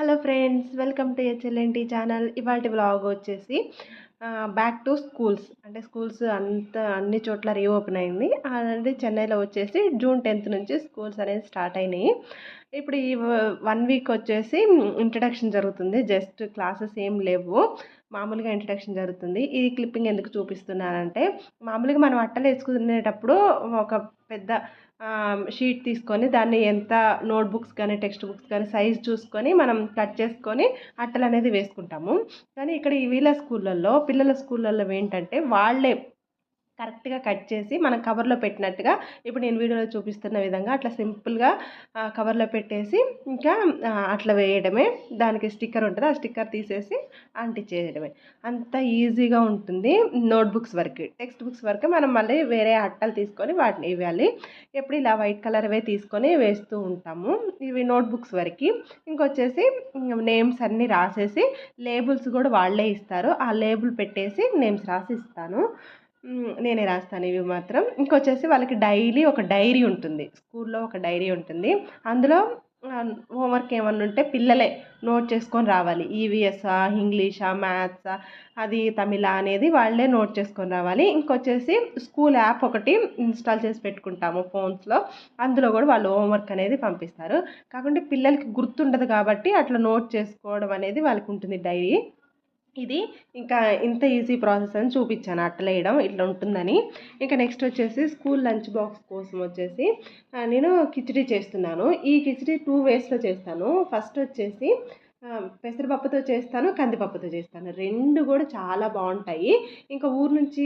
Hello friends welcome to HLNT channel ఇవాటి vlog వచ్చేసి back to schools అంటే schools అంత అన్ని చోట్ల రీఓపెన్ అయింది. అంటే చెన్నైలో వచ్చేసి జూన్ టెన్త్ నుంచి స్కూల్స్ అనేది స్టార్ట్ అయినాయి. ఇప్పుడు ఈ వన్ వీక్ వచ్చేసి ఇంట్రడక్షన్ జరుగుతుంది. జస్ట్ క్లాసెస్ ఏం లేవు. మామూలుగా ఇంట్రడక్షన్ జరుగుతుంది. ఈ క్లిప్పింగ్ ఎందుకు చూపిస్తున్నానంటే మామూలుగా మనం అట్టలు వేసుకునేటప్పుడు ఒక పెద్ద షీట్ తీసుకొని దాన్ని ఎంత నోట్బుక్స్ కానీ టెక్స్ట్ బుక్స్ కానీ సైజ్ చూసుకొని మనం కట్ చేసుకొని అట్టలు అనేది వేసుకుంటాము. కానీ ఇక్కడ ఈ వీళ్ళ స్కూళ్ళల్లో పిల్లల స్కూళ్ళల్లో ఏంటంటే వాళ్ళే కరెక్ట్గా కట్ చేసి మనం కవర్లో పెట్టినట్టుగా ఇప్పుడు నేను వీడియోలో చూపిస్తున్న విధంగా అట్లా సింపుల్గా కవర్లో పెట్టేసి ఇంకా అట్లా వేయడమే. దానికి స్టిక్కర్ ఉంటుంది. ఆ స్టిక్కర్ తీసేసి అంటించేయడమే అంత ఈజీగా ఉంటుంది నోట్బుక్స్ వరకు. టెక్స్ట్ బుక్స్ వరకు మనం మళ్ళీ వేరే అట్టలు తీసుకొని వాటిని ఇవ్వాలి. ఎప్పుడు ఇలా వైట్ కలర్వే తీసుకొని వేస్తూ ఉంటాము. ఇవి నోట్బుక్స్ వరకు. ఇంకొచ్చేసి నేమ్స్ అన్నీ రాసేసి లేబుల్స్ కూడా వాళ్ళే ఇస్తారు. ఆ లేబుల్ పెట్టేసి నేమ్స్ రాసి ఇస్తాను నేనే రాస్తాను ఇవి మాత్రం. ఇంకొచ్చేసి వాళ్ళకి డైలీ ఒక డైరీ ఉంటుంది. స్కూల్లో ఒక డైరీ ఉంటుంది. అందులో హోంవర్క్ ఏమన్నా ఉంటే పిల్లలే నోట్ చేసుకొని రావాలి. ఈవీఎస్ఆ ఇంగ్లీషా మ్యాథ్సా అది తమిళ అనేది వాళ్ళే నోట్ చేసుకొని రావాలి. ఇంకొచ్చేసి స్కూల్ యాప్ ఒకటి ఇన్స్టాల్ చేసి పెట్టుకుంటాము ఫోన్స్లో. అందులో కూడా వాళ్ళు హోంవర్క్ అనేది పంపిస్తారు. కాకుంటే పిల్లలకి గుర్తుండదు కాబట్టి అట్లా నోట్ చేసుకోవడం అనేది వాళ్ళకి ఉంటుంది డైరీ. ఇది ఇంకా ఇంత ఈజీ ప్రాసెస్ అని చూపించాను. అట్టలేయడం ఇట్లా ఉంటుందని. ఇంకా నెక్స్ట్ వచ్చేసి స్కూల్ లంచ్ బాక్స్ కోసం వచ్చేసి నేను కిచిడి చేస్తున్నాను. ఈ కిచిడి టూ వేస్లో చేస్తాను. ఫస్ట్ వచ్చేసి పెసరపప్పుతో చేస్తాను కందిపప్పుతో చేస్తాను. రెండు కూడా చాలా బాగుంటాయి. ఇంకా ఊరు నుంచి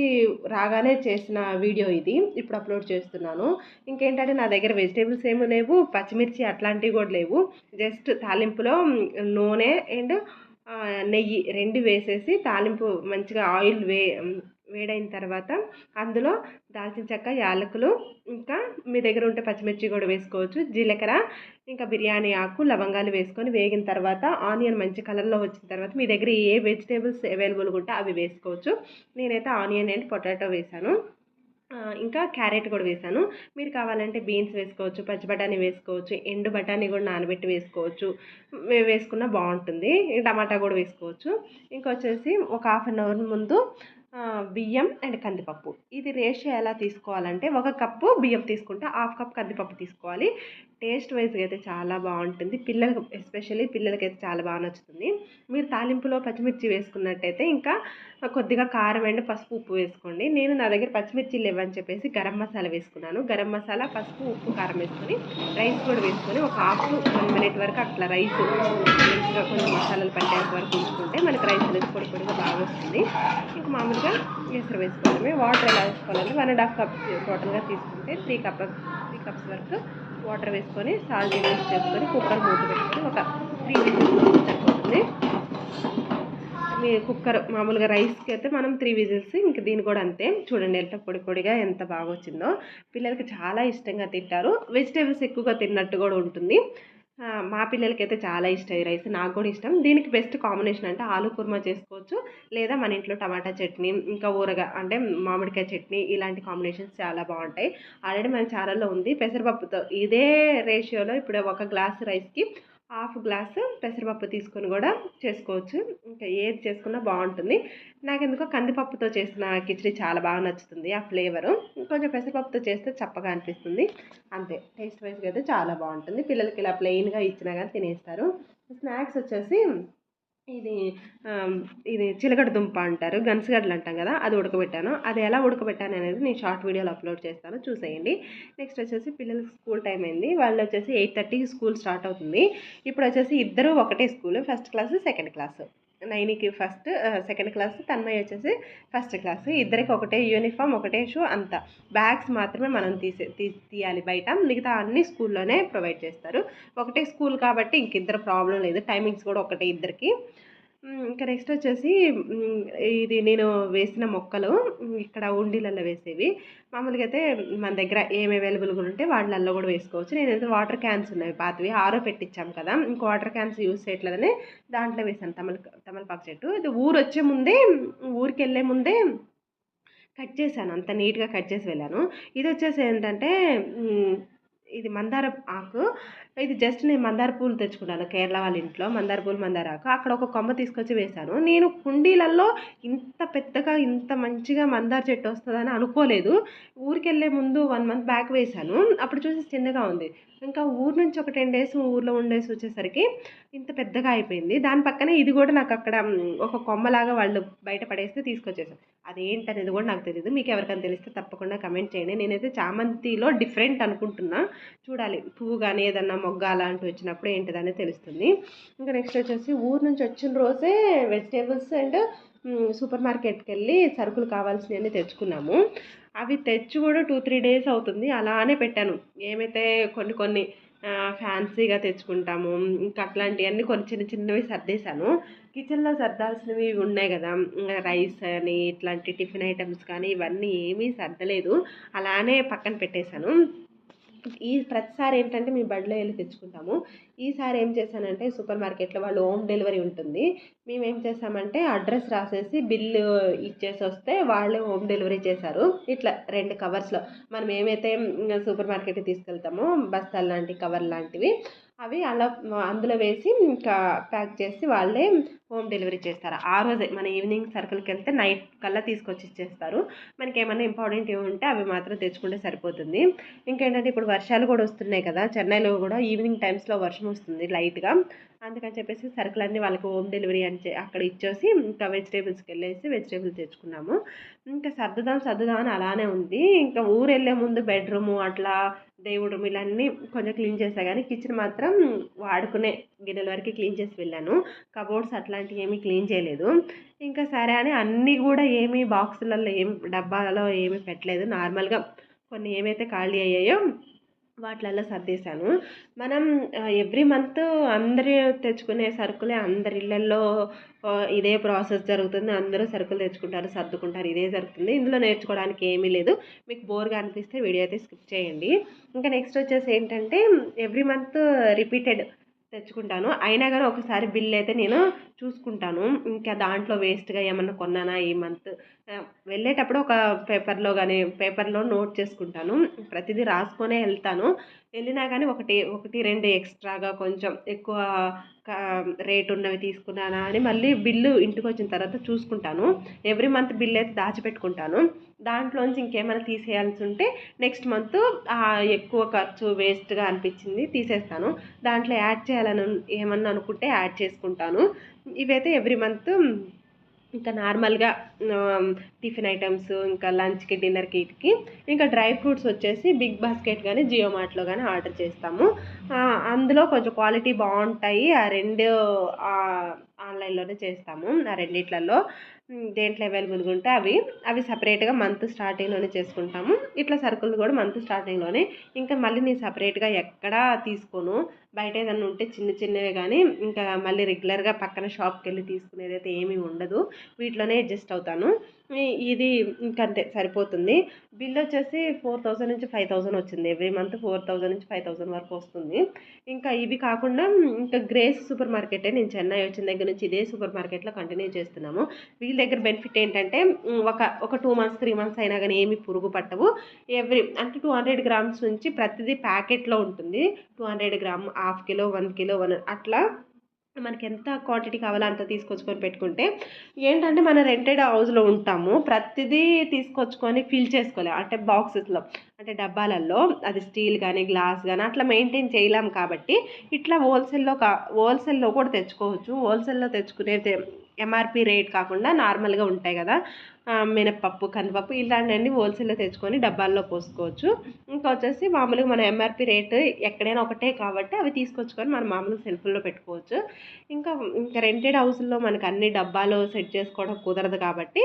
రాగానే చేసిన వీడియో ఇది. ఇప్పుడు అప్లోడ్ చేస్తున్నాను. ఇంకేంటంటే నా దగ్గర వెజిటేబుల్స్ ఏమీ లేవు పచ్చిమిర్చి అట్లాంటివి కూడా లేవు. జస్ట్ తాలింపులో నూనె అండ్ నెయ్యి రెండు వేసేసి తాలింపు మంచిగా ఆయిల్ వే వేడైన తర్వాత అందులో దాల్చిన చెక్క యాలకులు ఇంకా మీ దగ్గర ఉంటే పచ్చిమిర్చి కూడా వేసుకోవచ్చు జీలకర్ర ఇంకా బిర్యానీ ఆకు లవంగాలు వేసుకొని వేగిన తర్వాత ఆనియన్ మంచి కలర్లో వచ్చిన తర్వాత మీ దగ్గర ఏ వెజిటేబుల్స్ అవైలబుల్గా ఉంటే అవి వేసుకోవచ్చు. నేనైతే ఆనియన్ అండ్ పొటాటో వేసాను ఇంకా క్యారెట్ కూడా వేసాను. మీరు కావాలంటే బీన్స్ వేసుకోవచ్చు పచ్చి బఠానీ వేసుకోవచ్చు ఎండు బఠానీ కూడా నానబెట్టి వేసుకోవచ్చు. వేసుకున్న బాగుంటుంది. టమాటా కూడా వేసుకోవచ్చు. ఇంకొచ్చేసి ఒక హాఫ్ అన్ అవర్ ముందు బియ్యం అండ్ కందిపప్పు. ఇది రేషియో ఎలా తీసుకోవాలంటే ఒక కప్పు బియ్యం తీసుకుంటే హాఫ్ కప్ కందిపప్పు తీసుకోవాలి. టేస్ట్ వైజ్గా అయితే చాలా బాగుంటుంది. పిల్లలకు ఎస్పెషల్లీ పిల్లలకైతే చాలా బాగా నచ్చుతుంది. మీరు తాలింపులో పచ్చిమిర్చి వేసుకున్నట్టయితే ఇంకా కొద్దిగా కారం అండ్ పసుపు ఉప్పు వేసుకోండి. నేను నా దగ్గర పచ్చిమిర్చి లేవని చెప్పేసి గరం మసాలా వేసుకున్నాను. గరం మసాలా పసుపు ఉప్పు కారం వేసుకొని రైస్ కూడా వేసుకొని ఒక హాఫ్ వన్ మినిట్ వరకు అట్లా రైస్ మంచిగా కొన్ని మసాలాలు పట్టేంత వరకు ఉంచుకుంటే మనకి రైస్ అనేది పొడి పొడిగా బాగా వస్తుంది. ఇంకా మామూలుగా ఎసరు వేసుకోవడమే. వాటర్ ఎలా వేసుకోవాలంటే వన్ అండ్ హాఫ్ కప్స్ టోటల్గా తీసుకుంటే త్రీ కప్ త్రీ కప్స్ వరకు వాటర్ వేసుకొని సాల్ట్ యూస్ చేసుకొని కుక్కర్ మూత పెట్టుకొని ఒక త్రీ విజిల్స్ సరిపోతుంది. మీ కుక్కర్ మామూలుగా రైస్కి అయితే మనం త్రీ విజిల్స్ ఇంక దీని కూడా అంతే. చూడండి ఎంత పొడి పొడిగా ఎంత బాగా వచ్చిందో పిల్లలకి చాలా ఇష్టంగా తింటారు. వెజిటేబుల్స్ ఎక్కువగా తిన్నట్టు కూడా ఉంటుంది. మా పిల్లలకైతే చాలా ఇష్టం ఈ రైస్. నాకు కూడా ఇష్టం. దీనికి బెస్ట్ కాంబినేషన్ అంటే ఆలు కుర్మా చేసుకోవచ్చు. లేదా మన ఇంట్లో టమాటా చట్నీ ఇంకా ఊరగా అంటే మామిడికాయ చట్నీ ఇలాంటి కాంబినేషన్స్ చాలా బాగుంటాయి. ఆల్రెడీ మన ఛానల్లో ఉంది. పెసరపప్పుతో ఇదే రేషియోలో ఇప్పుడు ఒక గ్లాస్ రైస్కి హాఫ్ గ్లాసు పెసరపప్పు తీసుకొని కూడా చేసుకోవచ్చు. ఇంకా ఏది చేసుకున్నా బాగుంటుంది. నాకు ఎందుకో కందిపప్పుతో చేసిన కిచడీ చాలా బాగా నచ్చుతుంది ఆ ఫ్లేవరు కొంచెం పెసరపప్పుతో చేస్తే చప్పగా అనిపిస్తుంది. అంతే టేస్ట్ వైజ్గా అయితే చాలా బాగుంటుంది. పిల్లలకి ఇలా ప్లెయిన్గా ఇచ్చినా కానీ తినేస్తారు. స్నాక్స్ వచ్చేసి ఇది ఇది చిలకడ దుంప అంటారు. గన్సగడ్డలు అంటాం కదా అది ఉడకబెట్టాను. అది ఎలా ఉడకబెట్టాను అనేది నేను షార్ట్ వీడియోలో అప్లోడ్ చేస్తాను. చూసేయండి. నెక్స్ట్ వచ్చేసి పిల్లలకి స్కూల్ టైం అయింది. వాళ్ళు వచ్చేసి ఎయిట్ థర్టీకి స్కూల్ స్టార్ట్ అవుతుంది. ఇప్పుడు వచ్చేసి ఇద్దరు ఒకటే school. First class second class. నైన్కి ఫస్ట్ సెకండ్ క్లాస్ తన్మయ్య వచ్చేసి ఫస్ట్ క్లాస్. ఇద్దరికి ఒకటే యూనిఫామ్ ఒకటే షూ అంత. బ్యాగ్స్ మాత్రమే మనం తీసే తీ తీయాలి బయట. మిగతా అన్ని స్కూల్లోనే ప్రొవైడ్ చేస్తారు. ఒకటే స్కూల్ కాబట్టి ఇంక ఇద్దరు ప్రాబ్లం లేదు. టైమింగ్స్ కూడా ఒకటే ఇద్దరికి. ఇంకా నెక్స్ట్ వచ్చేసి ఇది నేను వేసిన మొక్కలు ఇక్కడ ఉండిలలో వేసేవి. మామూలుగా అయితే మన దగ్గర ఏమి అవైలబుల్గా ఉంటే వాళ్ళల్లో కూడా వేసుకోవచ్చు. నేనైతే వాటర్ క్యాన్స్ ఉన్నాయి పాతవి. ఆరో పెట్టించాం కదా. ఇంకో వాటర్ క్యాన్స్ యూస్ చేయట్లేదని దాంట్లో వేసాను. తమల తమలపాకు చెట్టు. ఇది ఊరు వచ్చే ముందే ఊరికి వెళ్ళే ముందే కట్ చేశాను. అంత నీట్గా కట్ చేసి వెళ్ళాను. ఇది వచ్చేసి ఏంటంటే ఇది మందార ఆకు. ఇది జస్ట్ నేను మందార పూలు తెచ్చుకున్నాను కేరళ వాళ్ళ ఇంట్లో మందార పూలు మందారాకు. అక్కడ ఒక కొమ్మ తీసుకొచ్చి వేశాను. నేను కుండీలలో ఇంత పెద్దగా ఇంత మంచిగా మందార చెట్టు వస్తుందని అనుకోలేదు. ఊరికి వెళ్ళే ముందు వన్ మంత్ బ్యాక్ వేశాను. అప్పుడు చూసి చిన్నగా ఉంది. ఇంకా ఊరు నుంచి ఒక టెన్ డేస్ ఊర్లో ఉండేసి వచ్చేసరికి ఇంత పెద్దగా అయిపోయింది. దాని పక్కనే ఇది కూడా నాకు అక్కడ ఒక కొమ్మలాగా వాళ్ళు బయట పడేస్తే తీసుకొచ్చేసాను అదేంటనేది కూడా నాకు తెలియదు మీకు ఎవరికైనా తెలిస్తే తప్పకుండా కమెంట్ చేయండి. నేనైతే చామంతిలో డిఫరెంట్ అనుకుంటున్నా. చూడాలి. పువ్వు కానీ ఏదన్నా మొగ్గ అలాంటివి వచ్చినప్పుడు ఏంటిదని తెలుస్తుంది. ఇంకా నెక్స్ట్ వచ్చేసి ఊరు నుంచి వచ్చిన రోజే వెజిటేబుల్స్ అండ్ సూపర్ మార్కెట్కి వెళ్ళి సరుకులు కావాల్సినవన్నీ తెచ్చుకున్నాము. అవి తెచ్చి కూడా టూ త్రీ డేస్ అవుతుంది. అలానే పెట్టాను. ఏమైతే కొన్ని కొన్ని ఫ్యాన్సీగా తెచ్చుకుంటాము ఇంకా అట్లాంటివన్నీ కొన్ని చిన్న చిన్నవి సర్దేశాను. కిచెన్లో సర్దాల్సినవి ఉన్నాయి కదా రైస్ అని ఇట్లాంటి టిఫిన్ ఐటమ్స్ కానీ ఇవన్నీ ఏమీ సర్దలేదు. అలానే పక్కన పెట్టేశాను. ఈ ప్రతిసారి ఏంటంటే మేము బడిలో వెళ్ళి తెచ్చుకుంటాము. ఈసారి ఏం చేశానంటే సూపర్ మార్కెట్లో వాళ్ళు హోమ్ డెలివరీ ఉంటుంది. మేము ఏం చేసామంటే అడ్రస్ రాసేసి బిల్లు ఇచ్చేసి వస్తే వాళ్ళే హోమ్ డెలివరీ చేశారు. ఇట్లా రెండు కవర్స్లో. మనం ఏమైతే సూపర్ మార్కెట్కి తీసుకెళ్తామో బస్తాలు లాంటి కవర్ లాంటివి అవి అలా అందులో వేసి ఇంకా ప్యాక్ చేసి వాళ్ళే హోమ్ డెలివరీ చేస్తారు. ఆ రోజే మన ఈవినింగ్ సర్కిల్కి వెళ్తే నైట్ కల్లా తీసుకొచ్చి ఇచ్చేస్తారు. మనకి ఏమైనా ఇంపార్టెంట్ ఏమి ఉంటే అవి మాత్రం తెచ్చుకుంటే సరిపోతుంది. ఇంకేంటంటే ఇప్పుడు వర్షాలు కూడా వస్తున్నాయి కదా చెన్నైలో కూడా ఈవినింగ్ టైమ్స్లో వర్షం వస్తుంది లైట్గా. అందుకని చెప్పేసి సరుకులన్నీ వాళ్ళకి హోమ్ డెలివరీ అని అక్కడ ఇచ్చేసి ఇంకా వెజిటేబుల్స్కి వెళ్ళేసి వెజిటేబుల్స్ తెచ్చుకున్నాము. ఇంకా సర్దుదాం సర్దుదాం అని అలానే ఉంది. ఇంకా ఊరు వెళ్ళే ముందు బెడ్రూము అట్లా దేవుడు రూమ్ కొంచెం క్లీన్ చేసా కానీ కిచెన్ మాత్రం వాడుకునే గిన్నెల వరకు క్లీన్ చేసి వెళ్ళాను. కబోర్డ్స్ అట్లాంటివి ఏమీ క్లీన్ చేయలేదు. ఇంకా సరే అని అన్నీ కూడా ఏమీ బాక్సులలో ఏమి డబ్బాలలో ఏమీ పెట్టలేదు. నార్మల్గా కొన్ని ఏమైతే ఖాళీ అయ్యాయో వాటిలలో సర్దేశాను. మనం ఎవ్రీ మంత్ అందరూ తెచ్చుకునే సరుకులే అందరి ఇళ్ళల్లో ఇదే ప్రాసెస్ జరుగుతుంది. అందరూ సరుకులు తెచ్చుకుంటారు సర్దుకుంటారు. ఇదే జరుగుతుంది. ఇందులో నేర్చుకోవడానికి ఏమీ లేదు. మీకు బోర్గా అనిపిస్తే వీడియో అయితే స్కిప్ చేయండి. ఇంకా నెక్స్ట్ వచ్చేసి ఏంటంటే ఎవ్రీ మంత్ రిపీటెడ్ తెచ్చుకుంటాను. అయినా కానీ ఒకసారి బిల్ అయితే నేను చూసుకుంటాను. ఇంకా దాంట్లో వేస్ట్గా ఏమన్నా కొన్నానా ఈ మంత్? వెళ్ళేటప్పుడు ఒక పేపర్లో కానీ పేపర్లో నోట్ చేసుకుంటాను. ప్రతిదీ రాసుకొనే వెళ్తాను. వెళ్ళినా కానీ ఒకటి ఒకటి రెండు ఎక్స్ట్రాగా కొంచెం ఎక్కువ రేట్ ఉన్నవి తీసుకున్నానా అని మళ్ళీ బిల్లు ఇంటికి వచ్చిన తర్వాత చూసుకుంటాను. ఎవ్రీ మంత్ బిల్ అయితే దాచిపెట్టుకుంటాను. దాంట్లోంచి ఇంకేమైనా తీసేయాల్సి ఉంటే నెక్స్ట్ మంత్ ఎక్కువ ఖర్చు వేస్ట్గా అనిపించింది తీసేస్తాను. దాంట్లో యాడ్ చేయాలని ఏమన్నా అనుకుంటే యాడ్ చేసుకుంటాను. ఇవైతే ఎవ్రీ మంత్ ఇంకా నార్మల్గా టిఫిన్ ఐటమ్స్ ఇంకా లంచ్కి డిన్నర్కి వీటికి ఇంకా డ్రై ఫ్రూట్స్ వచ్చేసి బిగ్ బాస్కెట్ కానీ జియో మార్ట్లో కానీ ఆర్డర్ చేస్తాము. అందులో కొంచెం క్వాలిటీ బాగుంటాయి. ఆ రెండు ఆన్లైన్లోనే చేస్తాము. ఆ రెండిట్లలో. దేంట్లో అవైలబుల్గా ఉంటే అవి. అవి సపరేట్గా మంత్ స్టార్టింగ్లోనే చేసుకుంటాము. ఇట్లా సరుకులు కూడా మంత్ స్టార్టింగ్లోనే ఇంకా మళ్ళీ నేను సపరేట్గా ఎక్కడా తీసుకోను. బయట ఏదన్నా ఉంటే చిన్న చిన్నవి కానీ ఇంకా మళ్ళీ రెగ్యులర్గా పక్కన షాప్కి వెళ్ళి తీసుకునేది అయితే ఏమీ ఉండదు. వీటిలోనే అడ్జస్ట్ అవుతాను. ఇది ఇంకంతే సరిపోతుంది. బిల్ వచ్చేసి ఫోర్ థౌజండ్ నుంచి ఫైవ్ థౌజండ్ వచ్చింది. ఎవ్రీ మంత్ ఫోర్ థౌజండ్ నుంచి ఫైవ్ థౌజండ్ వరకు వస్తుంది. ఇంకా ఇవి కాకుండా ఇంకా గ్రేస్ సూపర్ మార్కెటే నేను చెన్నై వచ్చిన దగ్గర నుంచి ఇదే సూపర్ మార్కెట్లో కంటిన్యూ చేస్తున్నాము. వీళ్ళ దగ్గర బెనిఫిట్ ఏంటంటే ఒక ఒక టూ మంత్స్ త్రీ మంత్స్ అయినా కానీ ఏమి పురుగు పట్టవు. ఎవ్రీ అంటే టూ హండ్రెడ్ గ్రామ్స్ నుంచి ప్రతిదీ ప్యాకెట్లో ఉంటుంది. Two hundred gram half kilo one kilo one అట్లా మనకి ఎంత క్వాంటిటీ కావాలో అంత తీసుకొచ్చుకొని పెట్టుకుంటే ఏంటంటే మన రెంటెడ్ హౌస్లో ఉంటాము. ప్రతిదీ తీసుకొచ్చుకొని ఫిల్ చేసుకోలేము అంటే బాక్సెస్లో అంటే డబ్బాలలో అది స్టీల్ కానీ గ్లాస్ కానీ అట్లా మెయింటైన్ చేయలేము కాబట్టి ఇట్లా హోల్సేల్లో కా హోల్సేల్లో కూడా తెచ్చుకోవచ్చు. హోల్సేల్లో తెచ్చుకునే ఎంఆర్పి రేట్ కాకుండా నార్మల్గా ఉంటాయి కదా. మినప్పప్పు కందిపప్పు ఇలాంటివన్నీ హోల్సేల్లో తెచ్చుకొని డబ్బాల్లో పోసుకోవచ్చు. ఇంకా వచ్చేసి మామూలుగా మన ఎంఆర్పి రేటు ఎక్కడైనా ఒకటే కాబట్టి అవి తీసుకొచ్చుకొని మనం మామూలుగా సెల్ఫ్లో పెట్టుకోవచ్చు. ఇంకా ఇంకా రెంటెడ్ హౌస్లో మనకు అన్ని డబ్బాలు సెట్ చేసుకోవడం కుదరదు కాబట్టి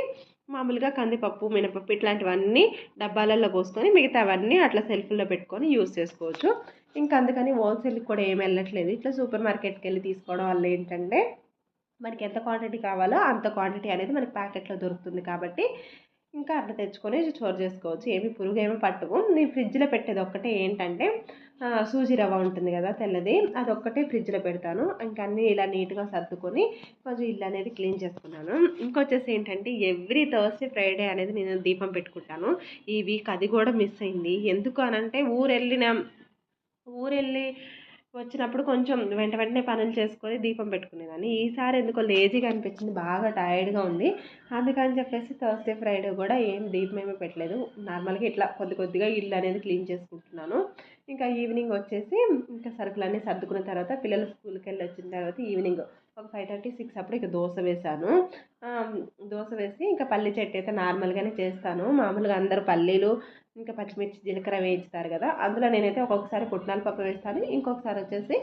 మామూలుగా కందిపప్పు మినపప్పు ఇట్లాంటివన్నీ డబ్బాలలో పోసుకొని మిగతావన్నీ అట్లా సెల్ఫ్లో పెట్టుకొని యూస్ చేసుకోవచ్చు. ఇంకా అందుకని హోల్సేల్కి కూడా ఏమి వెళ్ళట్లేదు. ఇట్లా సూపర్ మార్కెట్కి వెళ్ళి తీసుకోవడం వల్ల ఏంటంటే మనకి ఎంత క్వాంటిటీ కావాలో అంత క్వాంటిటీ అనేది మనకి ప్యాకెట్లో దొరుకుతుంది కాబట్టి ఇంకా అట్లా తెచ్చుకొని స్టోర్ చేసుకోవచ్చు. ఏమి పురుగు ఏమి పట్టవు. నేను ఫ్రిడ్జ్లో పెట్టేది ఒక్కటే ఏంటంటే సూజీ రవ్వ ఉంటుంది కదా తెల్లది. అది ఒక్కటే ఫ్రిడ్జ్లో పెడతాను. ఇంకా అన్నీ ఇలా నీట్గా సర్దుకొని కొంచెం ఇల్లు అనేది క్లీన్ చేసుకున్నాను. ఇంకొచ్చేసి ఏంటంటే ఎవ్రీ థర్స్డే ఫ్రైడే అనేది నేను దీపం పెట్టుకుంటాను. ఈ వీక్ అది కూడా మిస్ అయింది. ఎందుకు అనంటే ఊరెళ్ళిన ఊరెళ్ళి వచ్చినప్పుడు కొంచెం వెంట వెంటనే పనులు చేసుకొని దీపం పెట్టుకునేదాన్ని. ఈసారి ఎందుకో లేజీగా అనిపించింది బాగా టైర్డ్గా ఉంది. అందుకని చెప్పేసి థర్స్డే ఫ్రైడే కూడా ఏం దీపం ఏమీ పెట్టలేదు. నార్మల్గా ఇట్లా కొద్ది కొద్దిగా ఇల్లు అనేది క్లీన్ చేసుకుంటున్నాను. ఇంకా ఈవినింగ్ వచ్చేసి ఇంకా సరుకులన్నీ సర్దుకున్న తర్వాత పిల్లలు స్కూల్కి వెళ్ళి వచ్చిన తర్వాత ఈవినింగ్ ఒక ఫైవ్ థర్టీ సిక్స్ అప్పుడు ఇక దోశ వేసాను దోశ వేసి ఇంకా పల్లి చెట్టు అయితే నార్మల్గానే చేస్తాను. మామూలుగా అందరూ పల్లీలు ఇంకా పచ్చిమిర్చి జీలకర్ర వేయించుతారు కదా. అందులో నేనైతే ఒక్కొక్కసారి పుట్నాల పప్పు వేస్తాను. ఇంకొకసారి వచ్చేసి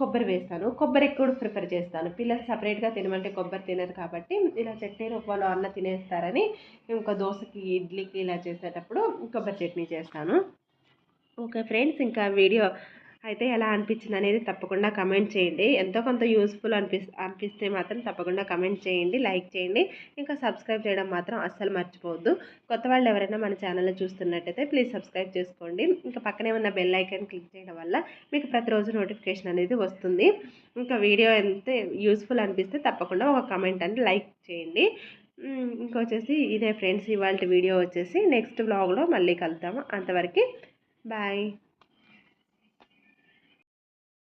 కొబ్బరి వేస్తాను. కొబ్బరి ఎక్కువ ప్రిఫర్ చేస్తాను. పిల్లలు సపరేట్గా తినమంటే కొబ్బరి తినరు కాబట్టి ఇలా చట్నీ రూపంలో అన్న తినేస్తారని ఇంకా దోశకి ఇడ్లీకి ఇలా చేసేటప్పుడు కొబ్బరి చట్నీ చేస్తాను. ఓకే ఫ్రెండ్స్ ఇంకా వీడియో అయితే ఎలా అనిపించింది అనేది తప్పకుండా కమెంట్ చేయండి. ఎంతో కొంత యూస్ఫుల్ అనిపి అనిపిస్తే మాత్రం తప్పకుండా కమెంట్ చేయండి లైక్ చేయండి. ఇంకా సబ్స్క్రైబ్ చేయడం మాత్రం అస్సలు మర్చిపోవద్దు. కొత్త వాళ్ళు ఎవరైనా మన ఛానల్లో చూస్తున్నట్టయితే ప్లీజ్ సబ్స్క్రైబ్ చేసుకోండి. ఇంకా పక్కనే ఉన్న బెల్ ఐకాన్ క్లిక్ చేయడం వల్ల మీకు ప్రతిరోజు నోటిఫికేషన్ అనేది వస్తుంది. ఇంకా వీడియో ఎంత యూస్ఫుల్ అనిపిస్తే తప్పకుండా ఒక కమెంట్ అని లైక్ చేయండి. ఇంకొచ్చేసి ఇదే ఫ్రెండ్స్ ఇవాళ వీడియో వచ్చేసి నెక్స్ట్ బ్లాగ్లో మళ్ళీ కలుద్దాము. అంతవరకు బాయ్.